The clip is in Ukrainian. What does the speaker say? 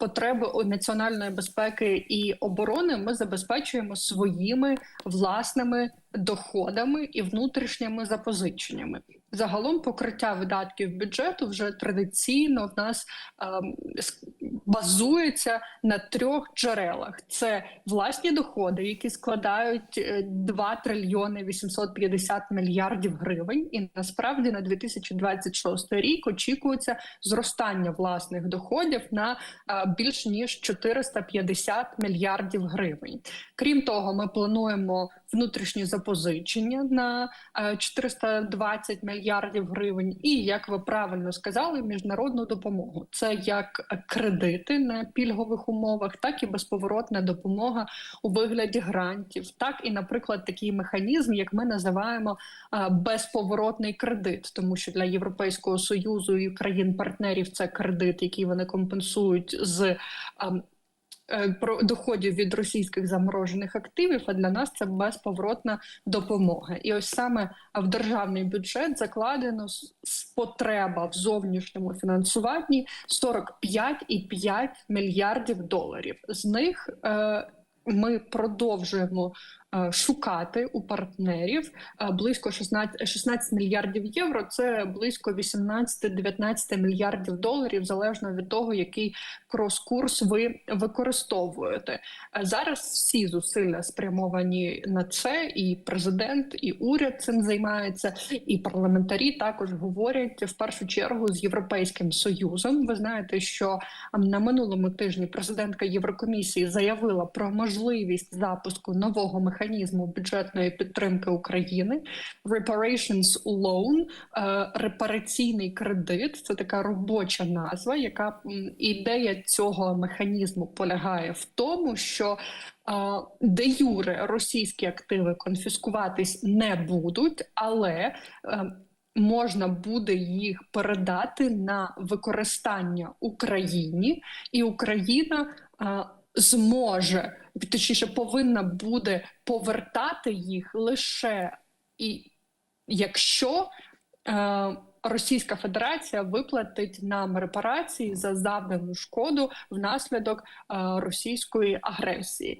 потреби національної безпеки і оборони ми забезпечуємо своїми власними доходами і внутрішніми запозиченнями. Загалом покриття видатків бюджету вже традиційно в нас ем, базується на трьох джерелах: це власні доходи, які складають е, 2 трильйони 850 мільярдів гривень. І насправді на 2026 рік очікується зростання власних доходів на е, більш ніж 450 мільярдів гривень. Крім того, ми плануємо внутрішні запозичення на е, 420 мільярдів гривень. І як ви правильно сказали, міжнародну допомогу це як кредити на пільгових умовах, так і безповоротна допомога у вигляді грантів, так і, наприклад, такий механізм, як ми називаємо е, безповоротний кредит, тому що для Європейського союзу і країн-партнерів це кредит, який вони компенсують з. Е, Про доходів від російських заморожених активів, а для нас це безповоротна допомога. І ось саме в державний бюджет закладено потреба в зовнішньому фінансуванні 45,5 мільярдів доларів. З них е, ми продовжуємо шукати у партнерів е, близько 16, 16 мільярдів євро. Це близько 18-19 мільярдів доларів, залежно від того, який крос-курс ви використовуєте. Е, Зараз всі зусилля спрямовані на це, і президент, і уряд цим займається, і парламентарі також говорять в першу чергу з європейським союзом. Ви знаєте, що на минулому тижні президентка Єврокомісії заявила про можливість запуску нового механізму бюджетної підтримки України Reparations Loan, е, репараційний кредит. Це така робоча назва, яка ідея цього механізму полягає в тому, що е, де юре російські активи конфіскуватись не будуть, але е, можна буде їх передати на використання Україні, і Україна зможе точніше повинна буде повертати їх лише і якщо е, Російська Федерація виплатить нам репарації за завдану шкоду внаслідок е, російської агресії.